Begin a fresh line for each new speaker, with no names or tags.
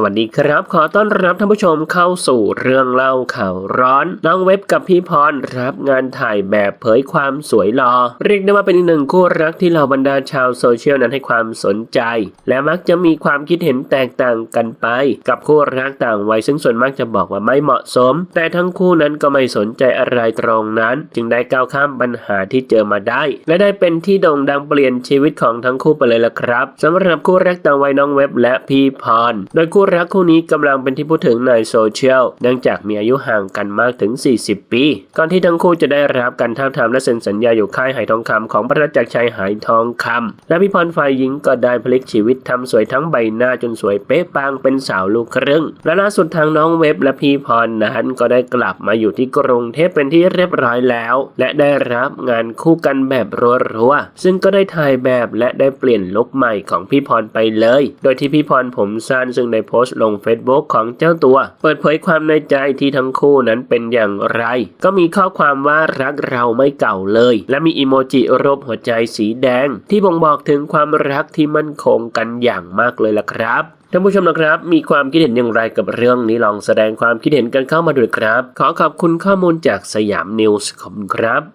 สวัสดีครับ ขอต้อนรับท่านผู้ชมเข้าสู่เรื่องเล่าข่าวร้อน น้องเว็บกับพี่พรรับงานถ่ายแบบเผยความสวยหลอ่อเรียกได้ว่าเป็นอีกหนึ่งคู่รักที่เหล่าบรรดาชาวโซเชียลนั้นให้ความสนใจ และมักจะมีความคิดเห็นแตกต่างกันไป กับคู่รักต่างวัยซึ่งส่วนมากจะบอกว่าไม่เหมาะสม แต่ทั้งคู่นั้นก็ไม่สนใจอะไรตรงนั้น จึงได้ก้าวข้ามปัญหาที่เจอมาได้ และได้เป็นที่โด่งดังเปลี่ยนชีวิตของทั้งคู่ไปเลยละครับสำหรับคู่รักต่างวัยน้องเว็บและพี่พรโดยคู่รักคู่นี้กำลังเป็นที่พูดถึงในโซเชียลเนื่องจากมีอายุห่างกันมากถึง 40 ปี ก่อนที่ทั้งคู่จะได้รับการท้าทามและเซ็นสัญญาอยู่ค่ายไหทองคำของพระจักรชัยไหทองคำและพี่พรฝ่ายหญิงก็ได้พลิกชีวิตทำสวยทั้งใบหน้าจนสวยเป๊ะปังเป็นสาวลูกครึ่ง และล่าสุดทางน้องเว็บและพี่พรนั้นก็ได้กลับมาอยู่ที่กรุงเทพเป็นที่เรียบร้อยแล้ว และได้รับงานคู่กันแบบรัวๆซึ่งก็ได้ถ่ายแบบและได้เปลี่ยนลุคใหม่ของพี่พรไปเลย โดยที่พี่พรผมสั้นซึ่งได้โพสต์ลง Facebook ของเจ้าตัว เปิดเผยความในใจที่ทั้งคู่นั้นเป็นอย่างไร ก็มีข้อความว่ารักเราไม่เก่าเลย และมีอีโมจิรูปหัวใจสีแดง ที่บ่งบอกถึงความรักที่มั่นคงกันอย่างมากเลยล่ะครับท่านผู้ชมนะครับ มีความคิดเห็นอย่างไรกับเรื่องนี้ลองแสดงความคิดเห็นกันเข้ามาด้วยครับ ขอขอบคุณข้อมูลจากสยามนิวส์ขอบคุณครับ